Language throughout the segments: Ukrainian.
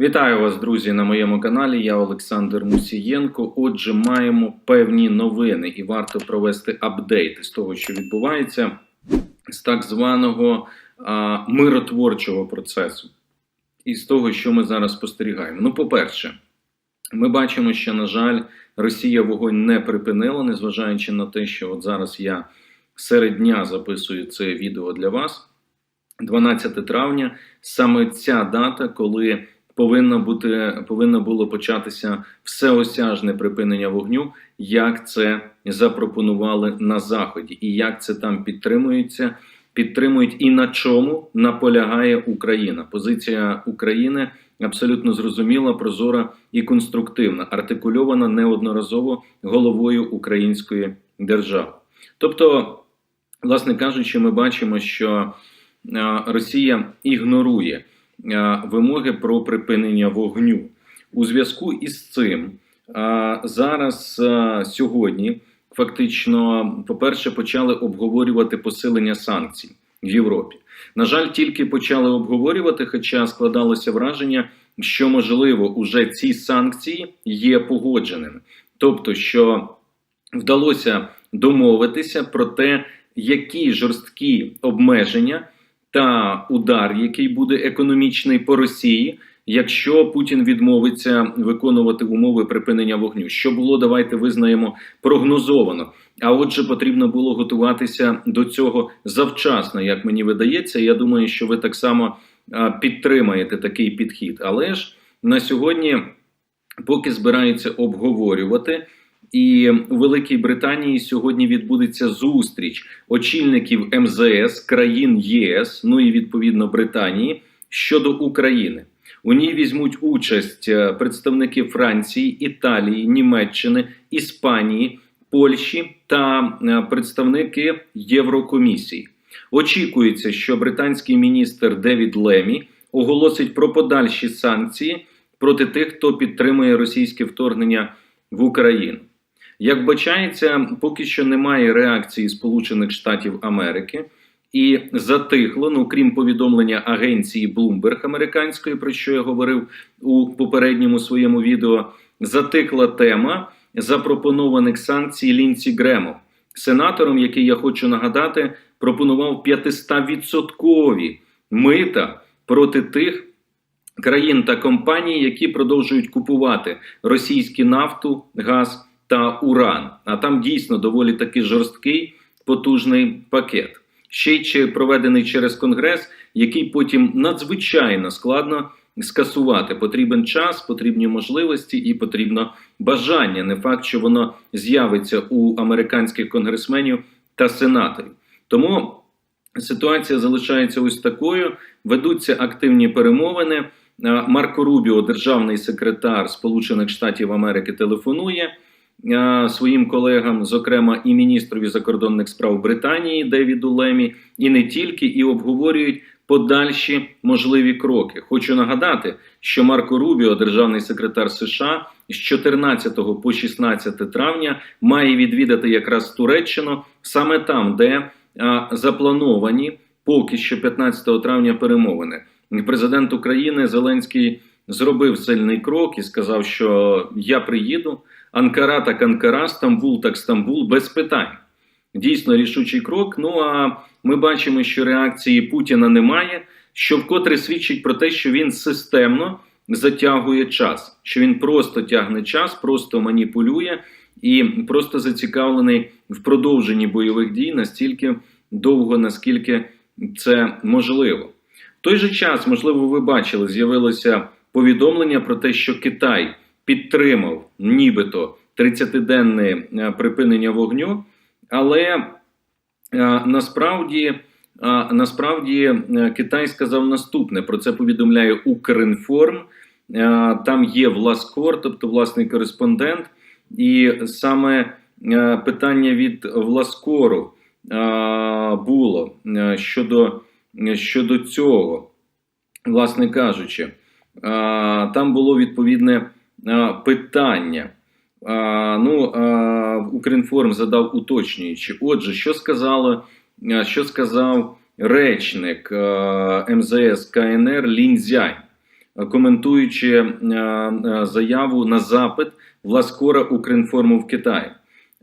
Вітаю вас, друзі, на моєму каналі. Я Олександр Мусієнко. Отже, маємо певні новини, і варто провести апдейт з того, що відбувається з так званого а, миротворчого процесу, і з того, що ми зараз спостерігаємо. Ну, по-перше, ми бачимо, що, на жаль, Росія вогонь не припинила, незважаючи на те, що от зараз я серед дня записую це відео для вас. 12 травня саме ця дата, коли повинно бути повинно було початися всеосяжне припинення вогню, як це запропонували на заході, і як це там підтримується, підтримують і на чому наполягає Україна. Позиція України абсолютно зрозуміла, прозора і конструктивна, артикульована неодноразово головою української держави. Тобто, власне кажучи, ми бачимо, що е, Росія ігнорує вимоги про припинення вогню. У зв'язку із цим е, зараз е, сьогодні фактично, по-перше, почали обговорювати посилення санкцій в Європі. На жаль, тільки почали обговорювати, хоча складалося враження, що можливо уже ці санкції є погодженими, тобто, що вдалося домовитися про те, які жорсткі обмеження та удар, який буде економічний по Росії, якщо Путін відмовиться виконувати умови припинення вогню. Що було, давайте визнаємо прогнозовано. А отже, потрібно було готуватися до цього завчасно, як мені видається. Я думаю, що ви так само підтримаєте такий підхід. Але ж на сьогодні, поки збираються обговорювати. І у Великій Британії сьогодні відбудеться зустріч очільників МЗС країн ЄС, ну і відповідно Британії щодо України. У ній візьмуть участь е, представники Франції, Італії, Німеччини, Іспанії, Польщі та е, представники Єврокомісії. Очікується, що британський міністр Девід Лемі оголосить про подальші санкції проти тих, хто підтримує російське вторгнення в Україну. Як бачається, поки що немає реакції Сполучених Штатів Америки і затихло, ну крім повідомлення агенції Bloomberg американської, про що я говорив у попередньому своєму відео, затихла тема запропонованих санкцій Лінці Гремом, сенатором, який я хочу нагадати, пропонував 500-відсоткові мита проти тих країн та компаній, які продовжують купувати російську нафту, газ та уран. А там дійсно доволі таки жорсткий потужний пакет. Ще й проведений через конгрес, який потім надзвичайно складно скасувати. Потрібен час, потрібні можливості і потрібно бажання. Не факт, що воно з'явиться у американських конгресменів та сенаторів. Тому ситуація залишається ось такою. Ведуться активні перемовини. Марко Рубіо, державний секретар Сполучених Штатів Америки, телефонує своїм колегам, зокрема і міністрові закордонних справ Британії Девіду Лемі, і не тільки, і обговорюють подальші можливі кроки. Хочу нагадати, що Марко Рубіо, державний секретар США, з 14 по 16 травня має відвідати якраз Туреччину саме там, де заплановані поки що 15 травня перемовини. Президент України Зеленський зробив сильний крок і сказав, що я приїду. Анкара так Анкара, Стамбул так Стамбул, без питань. Дійсно рішучий крок. Ну а ми бачимо, що реакції Путіна немає, що вкотре свідчить про те, що він системно затягує час, що він просто тягне час, просто маніпулює і просто зацікавлений в продовженні бойових дій настільки довго, наскільки це можливо. В той же час, можливо, ви бачили, з'явилося повідомлення про те, що Китай підтримав нібито 30-денне е, припинення вогню, але е, насправді, е, насправді Китай сказав наступне: про це повідомляє Укрінформ. Там є Власкор, тобто власний кореспондент, і саме питання від Власкору було щодо, щодо цього, власне кажучи, там було відповідне питання. Ну, Укрінформ задав уточнюючи. Отже, що сказало, що сказав речник МЗС КНР Лінзянь? е, коментуючи заяву на запит Власкора Укрінформу в Китаї.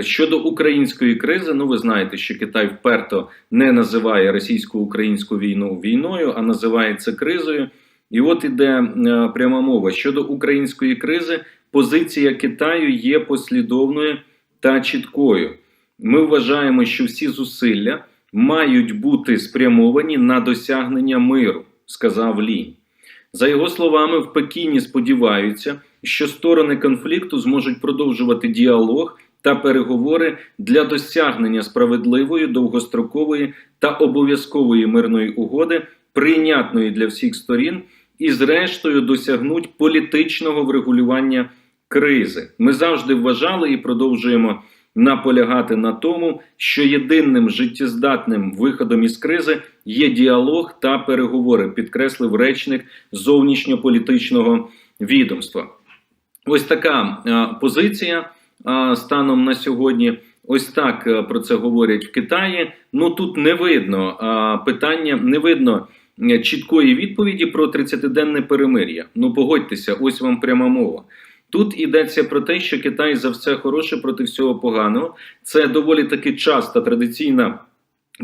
Щодо української кризи, ну ви знаєте, що Китай вперто не називає російсько-українську війну війною, а називає це кризою. І от іде е, пряма мова щодо української кризи. Позиція Китаю є послідовною та чіткою. Ми вважаємо, що всі зусилля мають бути спрямовані на досягнення миру, сказав Лінь. За його словами, в Пекіні сподіваються, що сторони конфлікту зможуть продовжувати діалог та переговори для досягнення справедливої, довгострокової та обов'язкової мирної угоди, прийнятної для всіх сторін, і, зрештою, досягнуть політичного врегулювання кризи. Ми завжди вважали і продовжуємо наполягати на тому, що єдиним життєздатним виходом із кризи є діалог та переговори, підкреслив речник зовнішньополітичного відомства. Ось така е, позиція е, станом на сьогодні. Ось так про це говорять в Китаї. Ну тут не видно е, питання, не видно чіткої відповіді про 30-денне перемир'я. Ну погодьтеся, ось вам пряма мова. Тут йдеться про те, що Китай за все хороше проти всього поганого. Це доволі таки часта традиційна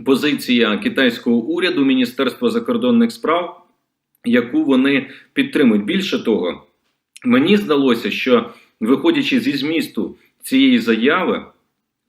позиція китайського уряду, Міністерства закордонних справ, яку вони підтримують. Більше того, мені здалося, що виходячи зі змісту цієї заяви.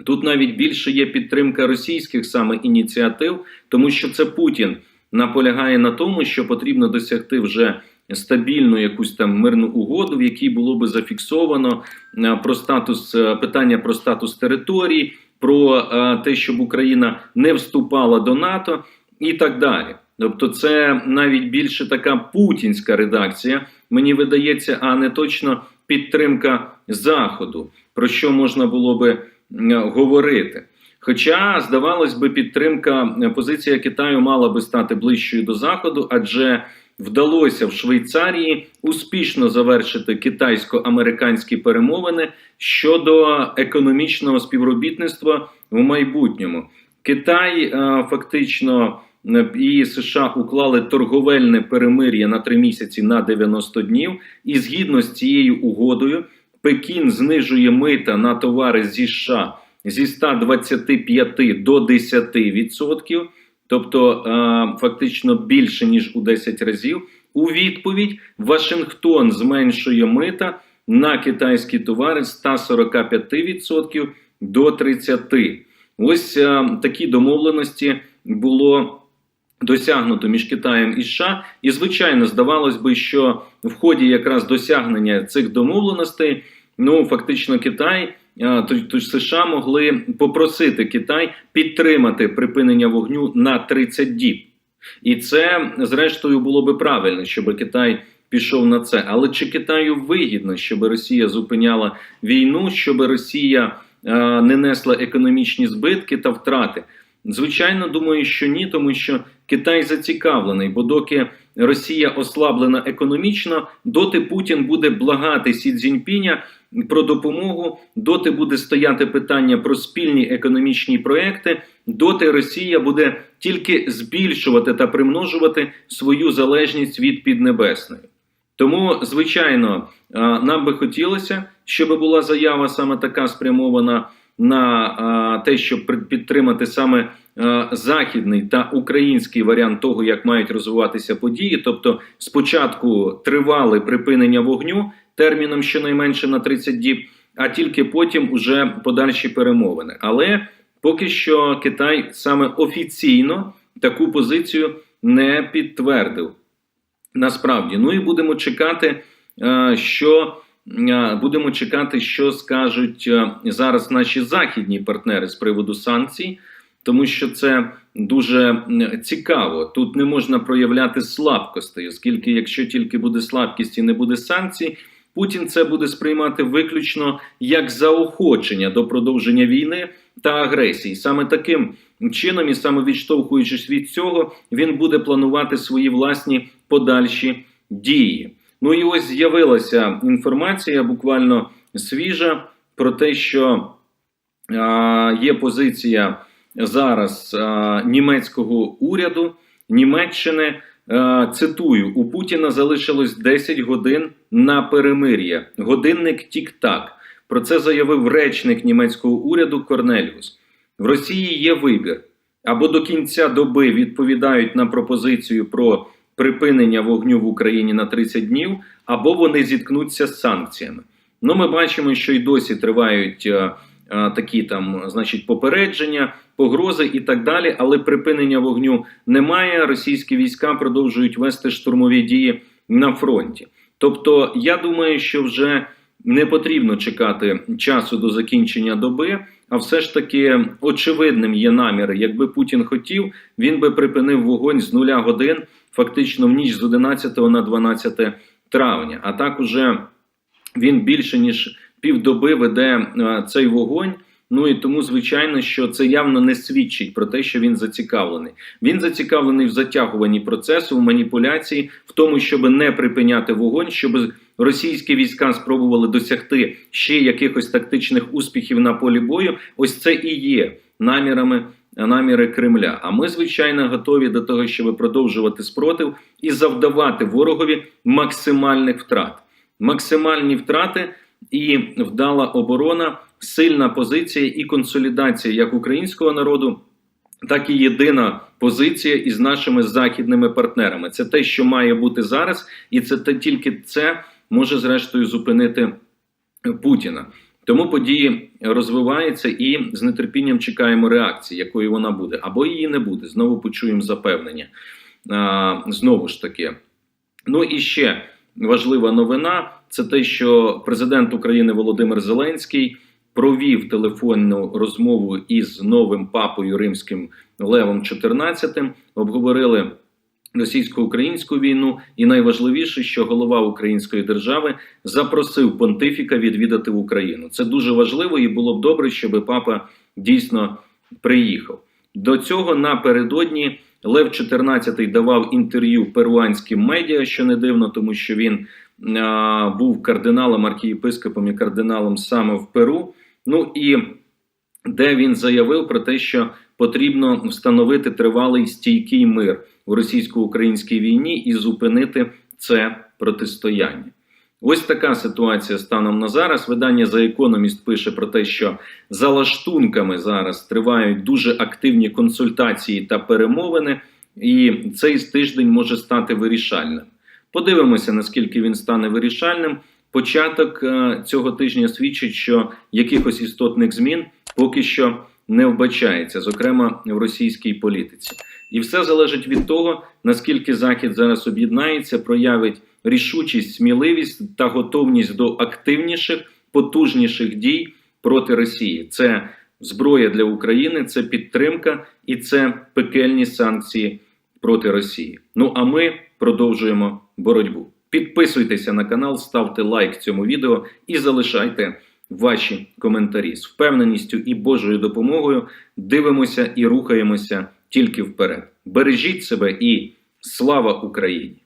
Тут навіть більше є підтримка російських саме ініціатив, тому що це Путін наполягає на тому, що потрібно досягти вже стабільну якусь там мирну угоду, в якій було би зафіксовано е, про статус е, питання про статус територій, про е, те, щоб Україна не вступала до НАТО і так далі. Тобто, це навіть більше така путінська редакція, мені видається, а не точно підтримка Заходу, про що можна було би говорити. Хоча, здавалось би, підтримка е, позиція Китаю мала би стати ближчою до Заходу, адже вдалося в Швейцарії успішно завершити китайсько-американські перемовини щодо економічного співробітництва в майбутньому. Китай е, фактично е, і США уклали торговельне перемир'я на три місяці на 90 днів, і згідно з цією угодою. Пекін знижує мита на товари зі США зі 125 до 10%, тобто е, фактично більше ніж у 10 разів. У відповідь Вашингтон зменшує мита на китайські товари з 145% до 30%. Ось е, такі домовленості було. Досягнуто між Китаєм і США, і звичайно здавалось би, що в ході якраз досягнення цих домовленостей, ну фактично, Китай США могли попросити Китай підтримати припинення вогню на 30 діб, і це зрештою було би правильно, щоб Китай пішов на це. Але чи Китаю вигідно, щоб Росія зупиняла війну, щоб Росія не несла економічні збитки та втрати? Звичайно, думаю, що ні, тому що Китай зацікавлений, бо доки Росія ослаблена економічно, доти Путін буде благати Сі Цзіньпіня про допомогу, доти буде стояти питання про спільні економічні проекти, доти Росія буде тільки збільшувати та примножувати свою залежність від Піднебесної. Тому, звичайно, нам би хотілося, щоб була заява саме така спрямована на те, щоб підтримати саме західний та український варіант того, як мають розвиватися події. Тобто, спочатку тривали припинення вогню терміном щонайменше на 30 діб, а тільки потім уже подальші перемовини. Але поки що Китай саме офіційно таку позицію не підтвердив. Насправді, ну і будемо чекати, що будемо чекати, що скажуть зараз наші західні партнери з приводу санкцій, тому що це дуже цікаво. Тут не можна проявляти слабкості, оскільки, якщо тільки буде слабкість і не буде санкцій. Путін це буде сприймати виключно як заохочення до продовження війни та агресії. Саме таким чином, і саме відштовхуючись від цього, він буде планувати свої власні подальші дії. Ну і ось з'явилася інформація буквально свіжа про те, що а, є позиція зараз а, німецького уряду Німеччини Е, цитую: у Путіна залишилось 10 годин на перемир'я. Годинник тік-так. Про це заявив речник німецького уряду Корнеліус. В Росії є вибір або до кінця доби відповідають на пропозицію про припинення вогню в Україні на 30 днів, або вони зіткнуться з санкціями. Ну, ми бачимо, що й досі тривають е, е, такі там, значить, попередження, погрози і так далі. Але припинення вогню немає. Російські війська продовжують вести штурмові дії на фронті. Тобто, я думаю, що вже не потрібно чекати часу до закінчення доби. А все ж таки очевидним є намір. Якби Путін хотів, він би припинив вогонь з нуля годин, фактично в ніч з 11 на 12 травня. А так уже він більше ніж півдоби веде е, цей вогонь. Ну і тому, звичайно, що це явно не свідчить про те, що він зацікавлений. Він зацікавлений в затягуванні процесу, в маніпуляції, в тому, щоб не припиняти вогонь, щоб російські війська спробували досягти ще якихось тактичних успіхів на полі бою. Ось це і є намірами. Наміри Кремля. А ми, звичайно, готові до того, щоб продовжувати спротив і завдавати ворогові максимальних втрат. Максимальні втрати і вдала оборона, сильна позиція і консолідація як українського народу, так і єдина позиція із нашими західними партнерами. Це те, що має бути зараз, і це те тільки це може зрештою зупинити Путіна. Тому події розвиваються і з нетерпінням чекаємо реакції, якою вона буде, або її не буде. Знову почуємо запевнення. А, Знову ж таки. Ну і ще важлива новина: це те, що президент України Володимир Зеленський провів телефонну розмову із новим папою римським Левом XIV, обговорили російсько-українську війну, і найважливіше, що голова української держави запросив понтифіка відвідати Україну. Це дуже важливо, і було б добре, щоб папа дійсно приїхав. До цього напередодні Лев XIV давав інтерв'ю перуанським медіа, що не дивно, тому що він а, був кардиналом, архієпископом і кардиналом саме в Перу. Ну і де він заявив про те, що потрібно встановити тривалий стійкий мир у російсько-українській війні і зупинити це протистояння. Ось така ситуація станом на зараз. Видання The Economist пише про те, що за лаштунками зараз тривають дуже активні консультації та перемовини, і цей тиждень може стати вирішальним. Подивимося, наскільки він стане вирішальним. Початок е, цього тижня свідчить, що якихось істотних змін поки що не вбачається, зокрема в російській політиці. І все залежить від того, наскільки Захід зараз об'єднається, проявить рішучість, сміливість та готовність до активніших, потужніших дій проти Росії. Це зброя для України, це підтримка і це пекельні санкції проти Росії. Ну а ми продовжуємо боротьбу. Підписуйтеся на канал, ставте лайк цьому відео і залишайте ваші коментарі з впевненістю і Божою допомогою. Дивимося і рухаємося тільки вперед. Бережіть себе і слава Україні!